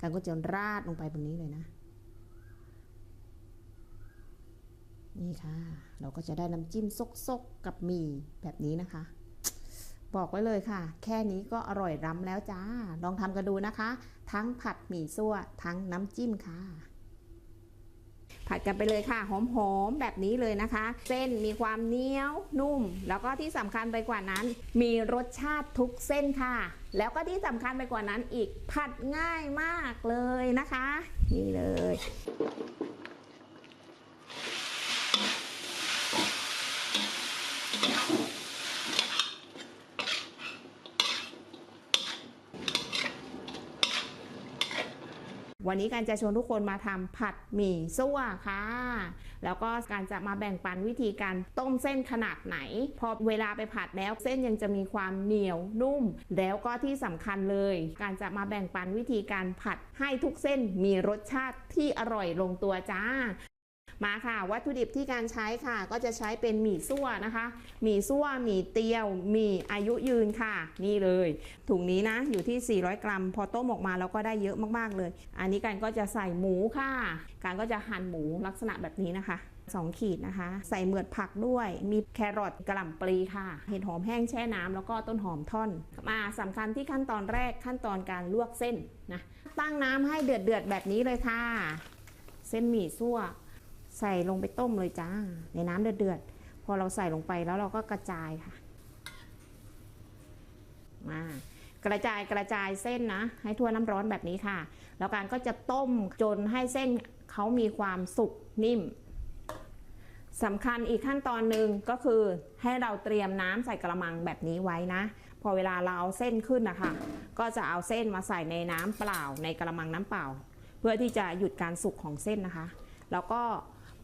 การก็จะราดลงไปบนนี้เลยนะ นี่ค่ะ เราก็จะได้น้ำจิ้มซกๆกกับหมี่แบบนี้นะคะ บอกไว้เลยค่ะ แค่นี้ก็อร่อยร้ำแล้วจ้า ลองทำกันดูนะคะ ทั้งผัดหมี่ซั่วทั้งน้ำจิ้มค่ะ ผัดกันไปเลยค่ะ หอมๆแบบนี้เลยนะคะ เส้นมีความเหนียวนุ่ม แล้วก็ที่สำคัญไปกว่านั้น มีรสชาติทุกเส้นค่ะ แล้วก็ที่สำคัญไปกว่านั้นอีกผัดง่ายมากเลยนะคะ นี่เลย วันนี้การจะชวนทุกคนมาทำผัดหมี่ซั่วค่ะ แล้วก็การจะมาแบ่งปันวิธีการต้มเส้นขนาดไหน พอเวลาไปผัดแล้วเส้นยังจะมีความเหนียวนุ่ม แล้วก็ที่สำคัญเลย การจะมาแบ่งปันวิธีการผัดให้ทุกเส้นมีรสชาติที่อร่อยลงตัวจ้า มาค่ะ วัตถุดิบที่การใช้ค่ะ ก็จะใช้เป็นหมี่ซั่วนะคะ หมี่ซั่วหมี่เตียวหมี่อายุยืนค่ะ นี่เลย ถุงนี้นะอยู่ที่ 400 กรัม พอต้มออกมาแล้วก็ได้เยอะมากๆเลย อันนี้กันก็จะใส่หมูค่ะ การก็จะหั่นหมูลักษณะแบบนี้นะคะ2 ขีดนะคะ ใส่เหมือดผักด้วย มีแครอทกระหล่ำปลีค่ะ เห็ดหอมแห้งแช่น้ำแล้วก็ต้นหอมท่อน มาสำคัญที่ขั้นตอนแรกขั้นตอนการลวกเส้นนะ ตั้งน้ำให้เดือดเดือดแบบนี้เลยค่ะ เส้นหมี่ซั่ว ใส่ลงไปต้มเลยจ้า ในน้ำเดือดๆ พอเราใส่ลงไปแล้วเราก็กระจายค่ะ มากระจายกระจายเส้นนะ ให้ทั่วน้ำร้อนแบบนี้ค่ะ แล้วการก็จะต้มจนให้เส้นเขามีความสุกนิ่มสำคัญอีกขั้นตอนหนึ่งก็คือให้เราเตรียมน้ำใส่กระมังแบบนี้ไว้นะ พอเวลาเราเอาเส้นขึ้นนะคะก็จะเอาเส้นมาใส่ในน้ำเปล่าในกระมังน้ำเปล่า เพื่อที่จะหยุดการสุกของเส้นนะคะ แล้วก็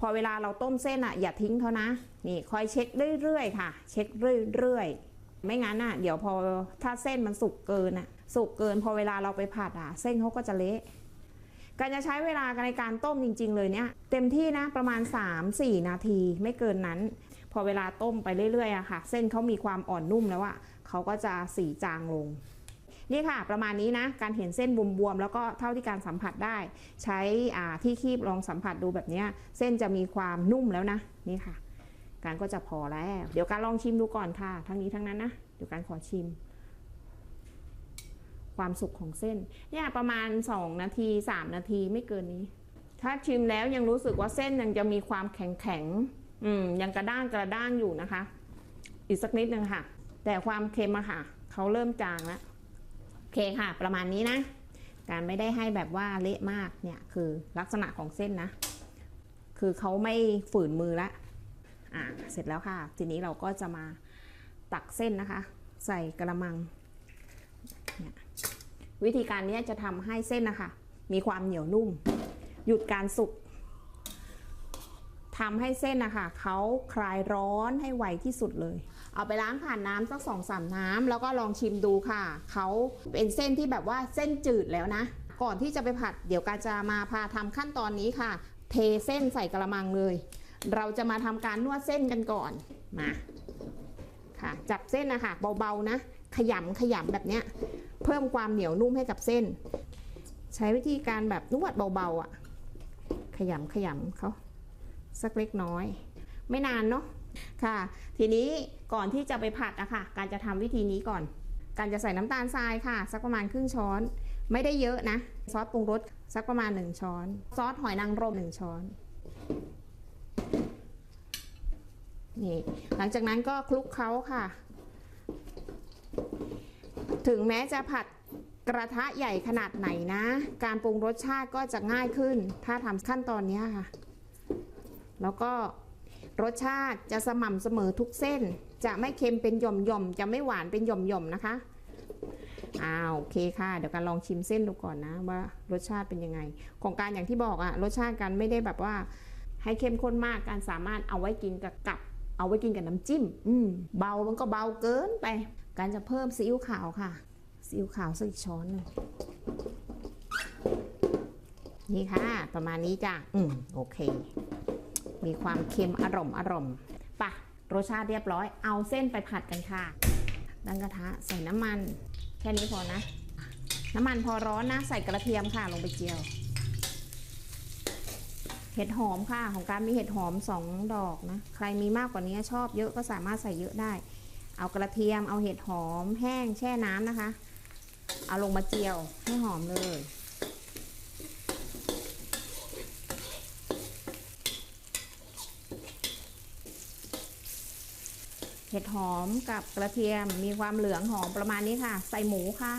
พอเวลาเราต้มเส้นอะอย่าทิ้งเขานะ นี่คอยเช็คเรื่อยๆค่ะ เช็คเรื่อยๆ ไม่งั้นอะ เดี๋ยวพอถ้าเส้นมันสุกเกินอะ สุกเกิน พอเวลาเราไปผัดอะ เส้นเขาก็จะเละการจะใช้เวลาในการต้มจริง ๆ เลยเนี่ยเต็มที่นะประมาณ 3-4 นาทีไม่เกินนั้น พอเวลาต้มไปเรื่อยๆอะค่ะ เส้นเขามีความอ่อนนุ่มแล้วอะเขาก็จะสีจางลง นี่ค่ะ ประมาณนี้นะ การเห็นเส้นบวมๆแล้วก็เท่าที่การสัมผัสได้ ใช้ที่คีบลองสัมผัสดูแบบนี้เส้นจะมีความนุ่มแล้วนะนี่ค่ะ การก็จะพอแล้ว เดี๋ยวการลองชิมดูก่อนค่ะ ทั้งนี้ทั้งนั้นนะเดี๋ยวการขอชิม ความสุกของเส้นเนี่ยประมาณ 2 นาที 3 นาทีไม่เกินนี้ ถ้าชิมแล้วยังรู้สึกว่าเส้นยังจะมีความแข็งแข็งๆอืมยังกระด้างกระด้างอยู่นะคะ อีกสักนิดนึงค่ะ แต่ความเค็มอะค่ะเขาเริ่มจางแล้ว เคค่ะ ประมาณนี้นะ การไม่ได้ให้แบบว่าเละมากเนี่ยคือลักษณะของเส้นนะ คือเขาไม่ฝืนมือละอ่าเสร็จแล้วค่ะ ทีนี้เราก็จะมาตักเส้นนะคะ ใส่กระมังเนี่ยวิธีการนี้จะทำให้เส้นนะคะ มีความเหนียวนุ่ม หยุดการสุกทำให้เส้นนะคะเขาคลายร้อนให้ไวที่สุดเลย เอาไปล้างผ่านน้ำสักสองสามน้ำแล้วก็ลองชิมดูค่ะ เขาเป็นเส้นที่แบบว่าเส้นจืดแล้วนะ ก่อนที่จะไปผัด เดี๋ยวการจะมาพาทำขั้นตอนนี้ค่ะ เทเส้นใส่กระมังเลย เราจะมาทำการนวดเส้นกันก่อน มาค่ะ จับเส้นนะคะเบาๆนะ ขยำขยำแบบเนี้ย เพิ่มความเหนียวนุ่มให้กับเส้น ใช้วิธีการแบบนวดเบาๆอะ ขยำขยำเขาสักเล็กน้อย ไม่นานเนาะ ค่ะ ทีนี้ก่อนที่จะไปผัดอะคะการจะทำวิธีนี้ก่อน การจะใส่น้ำตาลทรายค่ะ สักประมาณครึ่งช้อน ไม่ได้เยอะนะ ซอสปรุงรสสักประมาณ 1 ช้อน ซอสหอยนางรม1ช้อนนี่หลังจากนั้นก็คลุกเคล้าค่ะ ถึงแม้จะผัดกระทะใหญ่ขนาดไหนนะ การปรุงรสชาติก็จะง่ายขึ้น ถ้าทำขั้นตอนนี้ค่ะ แล้วก็ รสชาติจะสม่ำเสมอทุกเส้น จะไม่เค็มเป็นหย่อมๆ จะไม่หวานเป็นหย่อมๆ นะคะอ้าวโอเคค่ะ เดี๋ยวการลองชิมเส้นดูก่อนนะว่ารสชาติเป็นยังไง ของการอย่างที่บอกอะรสชาติการไม่ได้แบบว่า ให้เข้มข้นมากการสามารถเอาไว้กินกับกับ เอาไว้กินกับน้ำจิ้ม อืมเบามันก็เบาเกินไป การจะเพิ่มซีอิ๊วขาวค่ะซีอิ๊วขาวสักอีกช้อนหนึ่งนี่ค่ะ ประมาณนี้จ้ะ อืม โอเค มีความเค็มอร่อมอร่อมปะรสชาติเรียบร้อย เอาเส้นไปผัดกันค่ะ ตั้งกระทะใส่น้ำมัน แค่นี้พอนะ น้ำมันพอร้อนนะ ใส่กระเทียมค่ะลงไปเจียว เห็ดหอมค่ะ ของการมีเห็ดหอมสองดอกนะ ใครมีมากกว่านี้ชอบเยอะก็สามารถใส่เยอะได้ เอากระเทียม เอาเห็ดหอม แห้งแช่น้ำนะคะ เอาลงมาเจียวให้หอมเลย ห็ดหอมกับกระเทียมมีความเหลืองหอมประมาณนี้ค่ะ ใส่หมูค่ะ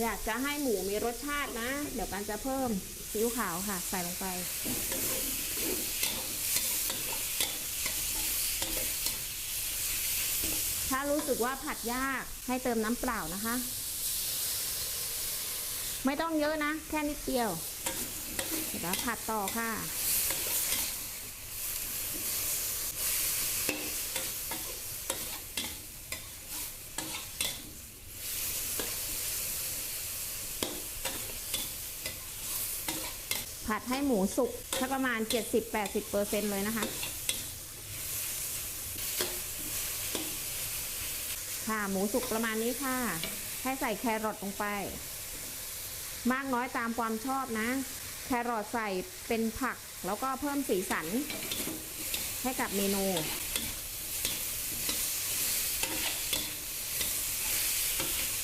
อยากจะให้หมูมีรสชาตินะ เดี๋ยวกันจะเพิ่มซีอิ๊วขาวค่ะ ใส่ลงไปถ้ารู้สึกว่าผัดยากให้เติมน้ำเปล่านะคะ ไม่ต้องเยอะนะ แค่นิดเดียว เดี๋ยวผัดต่อค่ะ ผัดให้หมูสุกสักประมาณ 70-80%เลยนะคะค่ะหมูสุกประมาณนี้ค่ะ ให้ใส่แครอทลงไป มากน้อยตามความชอบนะ แครอทใส่เป็นผักแล้วก็เพิ่มสีสัน ให้กับเมนู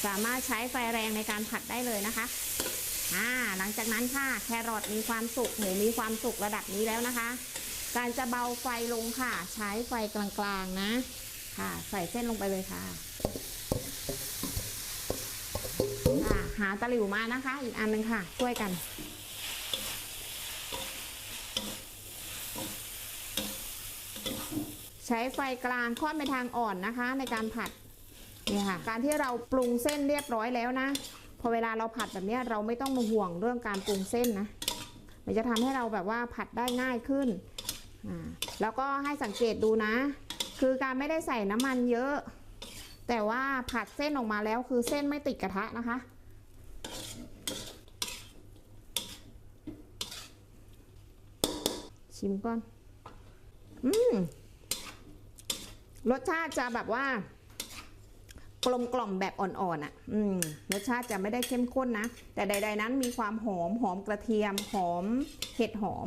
สามารถใช้ไฟแรงในการผัดได้เลยนะคะ อ่า หลังจากนั้นค่ะ แครอทมีความสุก หมูมีความสุกระดับนี้แล้วนะคะ การจะเบาไฟลงค่ะ ใช้ไฟกลางๆนะ ค่ะ ใส่เส้นลงไปเลยค่ะ หาตะหลิวมานะคะ อีกอันหนึงค่ะ ช่วยกัน ใช้ไฟกลางค่อนไปทางอ่อนนะคะ ในการผัดนี่ค่ะ การที่เราปรุงเส้นเรียบร้อยแล้วนะพอเวลาเราผัดแบบนี้เราไม่ต้องมาห่วงเรื่องการปรุงเส้นนะมันจะทำให้เราแบบว่าผัดได้ง่ายขึ้น แล้วก็ให้สังเกตดูนะ คือการไม่ได้ใส่น้ำมันเยอะ แต่ว่าผัดเส้นออกมาแล้วคือเส้นไม่ติดกระทะนะคะ ชิมก่อน อืม รสชาติจะแบบว่า กลมกล่อมแบบอ่อนๆอะ อืม รสชาติจะไม่ได้เข้มข้นนะ แต่ใด ๆ นั้นมีความหอม หอมกระเทียม หอม เห็ดหอม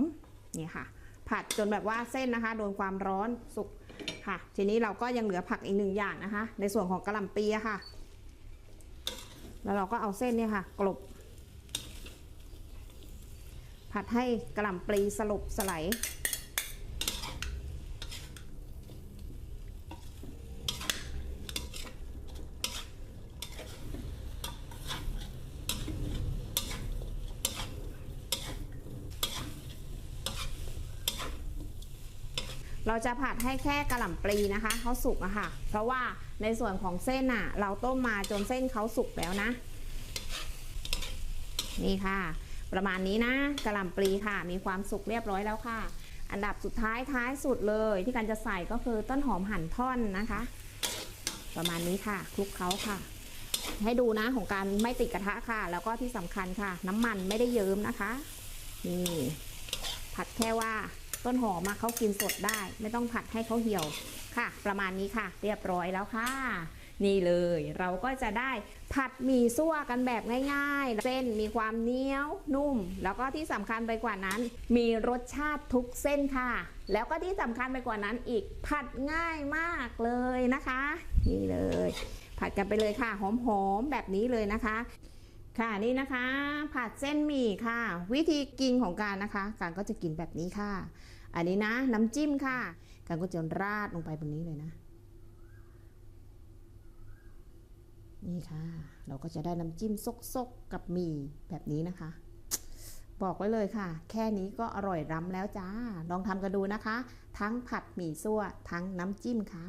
นี่ค่ะ ผัดจนแบบว่าเส้นนะคะ โดนความร้อนสุกค่ะ ทีนี้เราก็ยังเหลือผักอีกหนึ่งอย่างนะคะ ในส่วนของกระหล่ำปีค่ะ แล้วเราก็เอาเส้นเนี่ยค่ะ กลบ ผัดให้กระหล่ำปลีสลบสไลด์เราจะผัดให้แค่กระหล่ำปลีนะคะเขาสุกอะค่ะ เพราะว่าในส่วนของเส้นอะเราต้มมาจนเส้นเขาสุกแล้วนะ นี่ค่ะ ประมาณนี้นะกระหล่ำปลีค่ะ มีความสุกเรียบร้อยแล้วค่ะ อันดับสุดท้ายท้ายสุดเลย ที่การจะใส่ก็คือต้นหอมหั่นท่อนนะคะ ประมาณนี้ค่ะคลุกเคล้าค่ะ ให้ดูนะของการไม่ติดกระทะค่ะ แล้วก็ที่สำคัญค่ะ น้ำมันไม่ได้เยิ้มนะคะนี่ผัดแค่ว่าต้นหอมมาเขากินสดได้ ไม่ต้องผัดให้เขาเหี่ยวค่ะ ประมาณนี้ค่ะ เรียบร้อยแล้วค่ะ นี่เลย เราก็จะได้ผัดหมี่ซั่วกันแบบง่ายๆ เส้นมีความเหนียวนุ่ม แล้วก็ที่สำคัญไปกว่านั้น มีรสชาติทุกเส้นค่ะ แล้วก็ที่สำคัญไปกว่านั้นอีกผัดง่ายมากเลยนะคะ นี่เลย ผัดกันไปเลยค่ะ หอมๆแบบนี้เลยนะคะค่ะนี่นะคะผัดเส้นหมี่ค่ะ วิธีกินของการนะคะ การก็จะกินแบบนี้ค่ะ อันนี้นะ น้ำจิ้มค่ะ การก็จะราดลงไปบนนี้เลยนะ นี่ค่ะ เราก็จะได้น้ำจิ้มซกๆกับหมี่แบบนี้นะคะ บอกไว้เลยค่ะ แค่นี้ก็อร่อยร้ำแล้วจ้า ลองทำกันดูนะคะ ทั้งผัดหมี่ซั่วทั้งน้ำจิ้มค่ะ